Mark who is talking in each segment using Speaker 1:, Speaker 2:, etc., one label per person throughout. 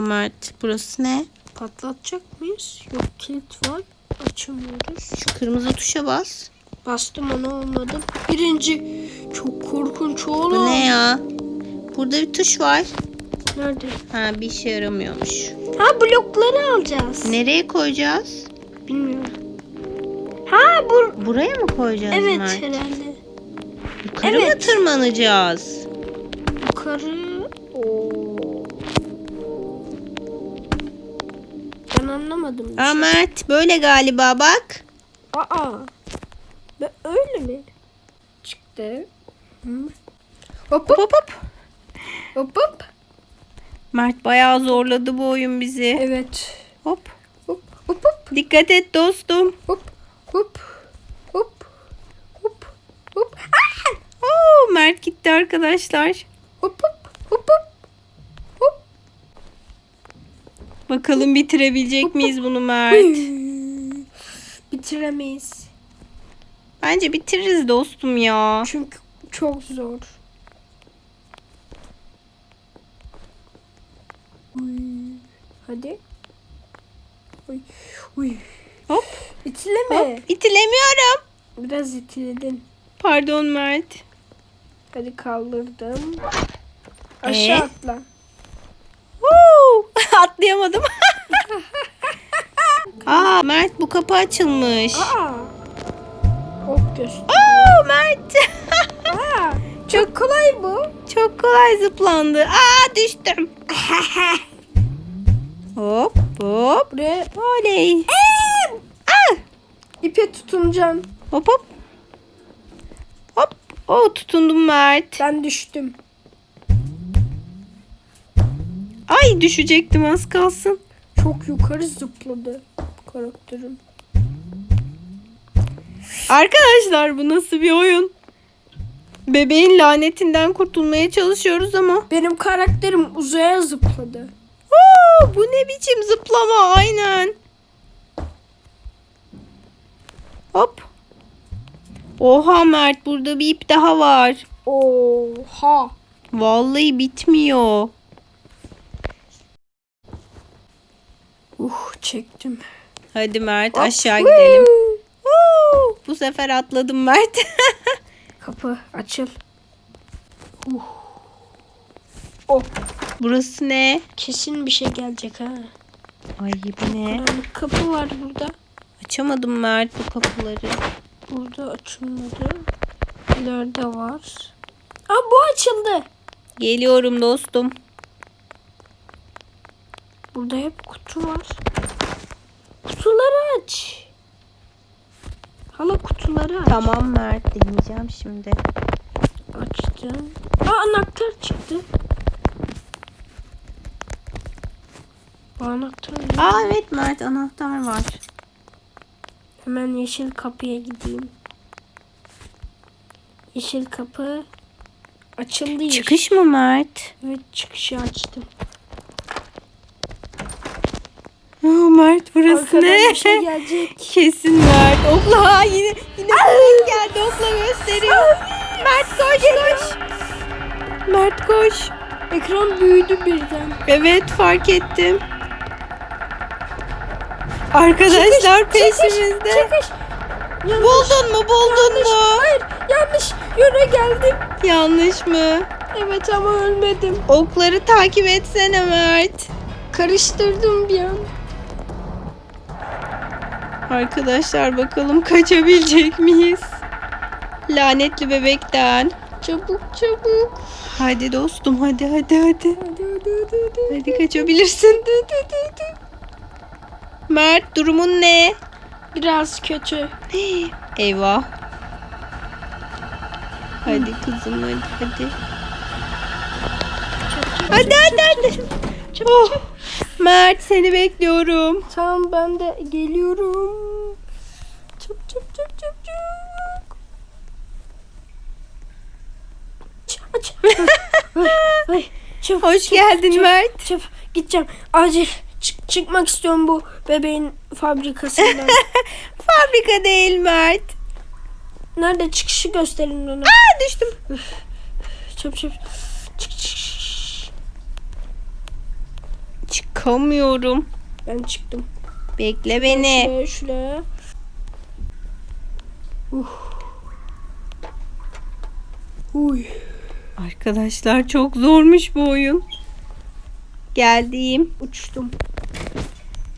Speaker 1: Mert? Burası ne?
Speaker 2: Patlatacak mıyız? Yok kilit var. Açamıyoruz.
Speaker 1: Şu kırmızı tuşa bas.
Speaker 2: Bastım ama olmadı. Birinci çok korkunç
Speaker 1: Bu
Speaker 2: oğlum.
Speaker 1: ne ya? Burada bir tuş var.
Speaker 2: Nerede?
Speaker 1: Ha bir işe yaramıyormuş.
Speaker 2: Ha blokları alacağız.
Speaker 1: Nereye koyacağız?
Speaker 2: Bilmiyorum. Ha bu.
Speaker 1: Buraya mı koyacağız
Speaker 2: Evet
Speaker 1: Mert?
Speaker 2: herhalde.
Speaker 1: Yukarı mı
Speaker 2: Evet.
Speaker 1: tırmanacağız?
Speaker 2: Yukarı. Ben anlamadım.
Speaker 1: Aa Mert böyle galiba bak.
Speaker 2: Aa. Be- öyle mi? Çıktı. Hop
Speaker 1: Hop hop hop.
Speaker 2: hop.
Speaker 1: Mert bayağı zorladı bu oyun bizi.
Speaker 2: Evet.
Speaker 1: Hop.
Speaker 2: Hop hop hop
Speaker 1: Dikkat et dostum.
Speaker 2: hop hop hop hop hop
Speaker 1: Oo Mert gitti arkadaşlar.
Speaker 2: hop hop hop hop hop.
Speaker 1: Bakalım bitirebilecek miyiz bunu Mert?
Speaker 2: Bitiremeyiz.
Speaker 1: Bence bitiririz dostum ya.
Speaker 2: Çünkü çok zor. Hadi. Uy. Uy.
Speaker 1: Hop.
Speaker 2: İtileme.
Speaker 1: Hop. İtilemiyorum.
Speaker 2: Biraz itiledin.
Speaker 1: Pardon Mert.
Speaker 2: Hadi kaldırdım. Aşağı
Speaker 1: Ee?
Speaker 2: atla.
Speaker 1: Atlayamadım. Aa Mert bu kapı açılmış.
Speaker 2: Aa. Ok göster.
Speaker 1: Oo Mert.
Speaker 2: Aa. Çok kolay bu.
Speaker 1: Çok kolay zıplandı. Aa düştüm. hop hop.
Speaker 2: Buraya
Speaker 1: Oley. Ah!
Speaker 2: ipe tutunacaksın.
Speaker 1: Hop hop. Hop. Oo tutundum Mert.
Speaker 2: Ben düştüm.
Speaker 1: Ay düşecektim az kalsın.
Speaker 2: Çok yukarı zıpladı karakterim.
Speaker 1: Arkadaşlar bu nasıl bir oyun? Bebeğin lanetinden kurtulmaya çalışıyoruz ama.
Speaker 2: Benim karakterim uzaya zıpladı.
Speaker 1: Oo, bu ne biçim zıplama aynen. Hop. Oha Mert burada bir ip daha var.
Speaker 2: Oha.
Speaker 1: Vallahi bitmiyor.
Speaker 2: Uh çektim.
Speaker 1: Hadi Mert aşağı gidelim. Huu, bu sefer atladım Mert.
Speaker 2: Kapı açıl. Uh. Oh.
Speaker 1: Burası ne?
Speaker 2: Kesin bir şey gelecek ha.
Speaker 1: Ay bu ne?
Speaker 2: Karanlık kapı var burada.
Speaker 1: Açamadım Mert bu kapıları.
Speaker 2: Burada açılmadı. İleride var. Aa bu açıldı.
Speaker 1: Geliyorum dostum.
Speaker 2: Burada hep kutu var. Kutuları aç. Hala kutuları aç.
Speaker 1: Tamam Mert deneyeceğim şimdi.
Speaker 2: Açtım. Aa anahtar çıktı. Bu anahtar ne?
Speaker 1: Aa evet Mert anahtar var.
Speaker 2: Hemen yeşil kapıya gideyim. Yeşil kapı açıldı.
Speaker 1: Çıkış mı Mert?
Speaker 2: Evet çıkışı açtım.
Speaker 1: Aa, Mert burası ne?
Speaker 2: bir şey gelecek.
Speaker 1: Kesin Mert. Okla yine yine bebek geldi okla gösteriyor. Mert koş koş. Mert koş.
Speaker 2: Ekran büyüdü birden.
Speaker 1: Evet fark ettim. Arkadaşlar peşimizde.
Speaker 2: Çıkış. Yanlış.
Speaker 1: Buldun mu buldun
Speaker 2: yanlış.
Speaker 1: mu?
Speaker 2: Hayır yanlış yöne geldim.
Speaker 1: Yanlış mı?
Speaker 2: Evet ama ölmedim.
Speaker 1: Okları takip etsene Mert.
Speaker 2: Karıştırdım bir an.
Speaker 1: Arkadaşlar bakalım kaçabilecek miyiz? Lanetli bebekten.
Speaker 2: Çabuk çabuk.
Speaker 1: Hadi dostum hadi hadi hadi.
Speaker 2: Hadi hadi hadi hadi.
Speaker 1: Hadi kaçabilirsin. Mert durumun ne?
Speaker 2: Biraz kötü.
Speaker 1: Eyvah. Hadi kızım hadi hadi. Hadi hadi hadi. Oh. Mert seni bekliyorum.
Speaker 2: Tamam ben de geliyorum. Çap çap çap çap çap. Aç ay, çabuk,
Speaker 1: Hoş
Speaker 2: çabuk,
Speaker 1: geldin
Speaker 2: çabuk,
Speaker 1: Mert.
Speaker 2: Çabuk gideceğim. Acil çık- çıkmak istiyorum bu bebeğin fabrikasından.
Speaker 1: Fabrika değil Mert.
Speaker 2: Nerede çıkışı gösterin bana.
Speaker 1: Aa düştüm.
Speaker 2: Çabuk çabuk. Çık çık.
Speaker 1: Çık Çıkamıyorum.
Speaker 2: Ben çıktım.
Speaker 1: Bekle beni.
Speaker 2: Şuraya şuraya. Uh. Uy.
Speaker 1: Arkadaşlar çok zormuş bu oyun. Geldim.
Speaker 2: Uçtum.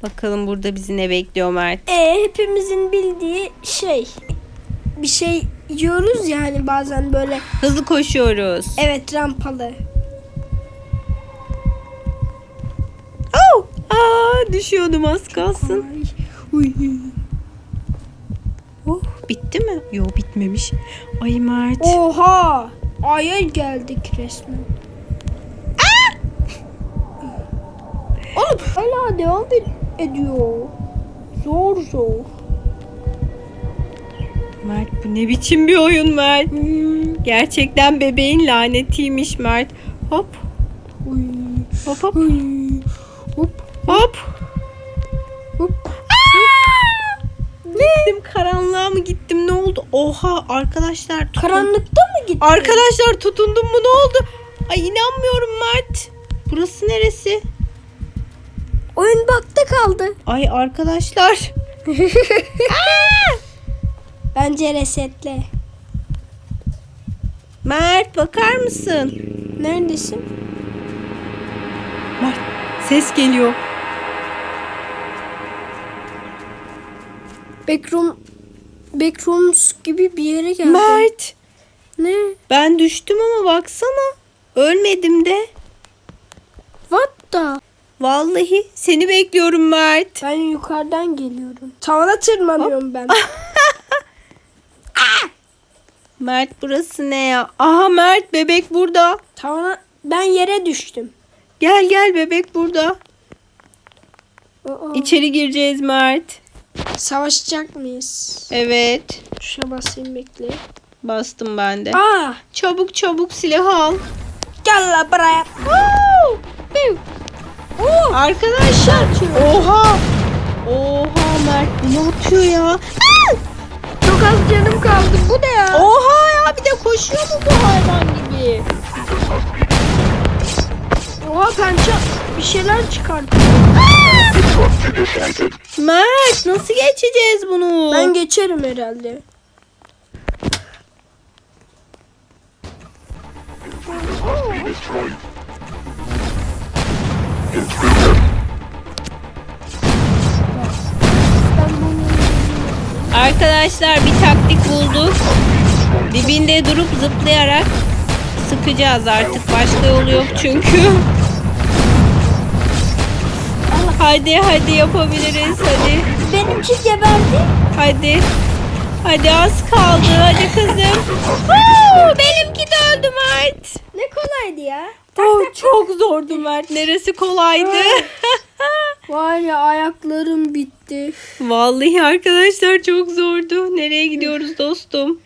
Speaker 1: Bakalım burada bizi ne bekliyor Mert.
Speaker 2: E hepimizin bildiği şey. Bir şey yiyoruz yani bazen böyle.
Speaker 1: Hızlı koşuyoruz.
Speaker 2: Evet rampalı.
Speaker 1: Oh! Aa, düşüyordum az kalsın.
Speaker 2: Ay. Uy.
Speaker 1: Oh, bitti mi? Yo bitmemiş. Ay Mert.
Speaker 2: Oha! Aya geldik resmen. Oğlum hala devam ed- ediyor. Zor zor.
Speaker 1: Mert bu ne biçim bir oyun Mert?
Speaker 2: Hmm.
Speaker 1: Gerçekten bebeğin lanetiymiş Mert. Hop
Speaker 2: Uy.
Speaker 1: hop hop
Speaker 2: Uy. Hop
Speaker 1: hop.
Speaker 2: hop.
Speaker 1: Gittim karanlığa mı gittim ne oldu? Oha arkadaşlar tutun.
Speaker 2: Karanlıkta mı gittin?
Speaker 1: Arkadaşlar tutundum mu ne oldu? Ay inanmıyorum Mert. Burası neresi?
Speaker 2: Oyun bakta kaldı.
Speaker 1: Ay arkadaşlar.
Speaker 2: Bence resetle.
Speaker 1: Mert bakar mısın?
Speaker 2: Neredesin?
Speaker 1: Mert ses geliyor.
Speaker 2: Backroom Backrooms gibi bir yere geldim.
Speaker 1: Mert
Speaker 2: Ne?
Speaker 1: ben düştüm ama baksana. Ölmedim de.
Speaker 2: What the?
Speaker 1: Vallahi seni bekliyorum Mert.
Speaker 2: Ben yukarıdan geliyorum. Tavana tırmanıyorum ben.
Speaker 1: Mert burası ne ya? Aha Mert bebek burada.
Speaker 2: Tavana ben yere düştüm.
Speaker 1: Gel gel bebek burada.
Speaker 2: Aa,
Speaker 1: İçeri gireceğiz Mert.
Speaker 2: Savaşacak mıyız?
Speaker 1: Evet.
Speaker 2: Tuşa basayım bekle.
Speaker 1: Bastım ben de.
Speaker 2: Aa,
Speaker 1: Çabuk çabuk silahı al.
Speaker 2: gel la buraya.
Speaker 1: Arkadaşlar. Oha. Oha Mert ne atıyor ya?
Speaker 2: Çok az canım kaldı. Bu ne ya?
Speaker 1: Oha ya bir de koşuyor mu bu hayvan gibi?
Speaker 2: Oha pençe bir şeyler çıkarttı.
Speaker 1: Mert nasıl geçeceğiz bunu?
Speaker 2: Ben geçerim herhalde.
Speaker 1: Arkadaşlar bir taktik bulduk. Dibinde durup zıplayarak sıkacağız artık. Başka yolu yok çünkü. Hadi hadi yapabiliriz hadi.
Speaker 2: benimki geberdi.
Speaker 1: Hadi. Hadi az kaldı. Hadi kızım. Woo! Benimki de öldü Mert.
Speaker 2: Ne kolaydı ya.
Speaker 1: Oh, çok zordu Mert. Neresi kolaydı?
Speaker 2: Var ya ayaklarım bitti.
Speaker 1: Vallahi arkadaşlar çok zordu. Nereye gidiyoruz dostum?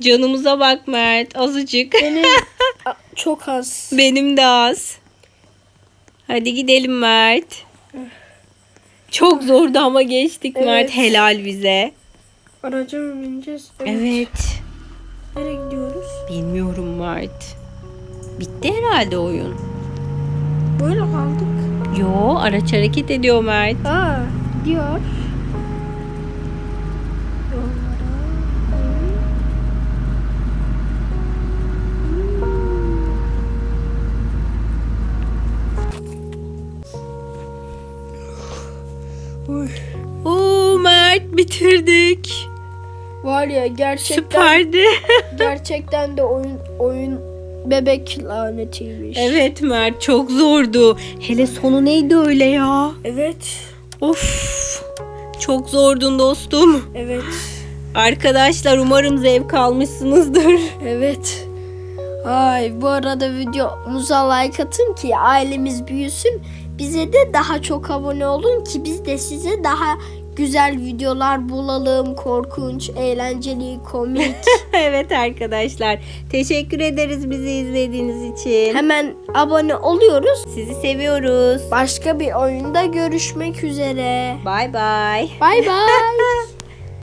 Speaker 1: Canımıza bak Mert. Azıcık.
Speaker 2: Benim çok az.
Speaker 1: Benim de az. Hadi gidelim Mert. Çok zordu ama geçtik
Speaker 2: Evet.
Speaker 1: Mert. Helal bize.
Speaker 2: Araca mı bineceğiz?
Speaker 1: Evet.
Speaker 2: Nereye gidiyoruz?
Speaker 1: Bilmiyorum Mert. Bitti herhalde oyun.
Speaker 2: Böyle kaldık.
Speaker 1: Yo araç hareket ediyor Mert.
Speaker 2: Aa, gidiyor.
Speaker 1: Bitirdik.
Speaker 2: Var ya gerçekten
Speaker 1: Süperdi.
Speaker 2: gerçekten de oyun oyun bebek lanetiymiş.
Speaker 1: evet Mert çok zordu. Hele sonu neydi öyle ya?
Speaker 2: Evet.
Speaker 1: Of. Çok zordun dostum.
Speaker 2: Evet.
Speaker 1: Arkadaşlar umarım zevk almışsınızdır.
Speaker 2: Evet. Ay bu arada videomuza like atın ki ailemiz büyüsün. Bize de daha çok abone olun ki biz de size daha güzel videolar bulalım. Korkunç, eğlenceli, komik.
Speaker 1: evet arkadaşlar. Teşekkür ederiz bizi izlediğiniz için.
Speaker 2: Hemen abone oluyoruz.
Speaker 1: Sizi seviyoruz.
Speaker 2: Başka bir oyunda görüşmek üzere.
Speaker 1: Bay bay.
Speaker 2: Bay bay.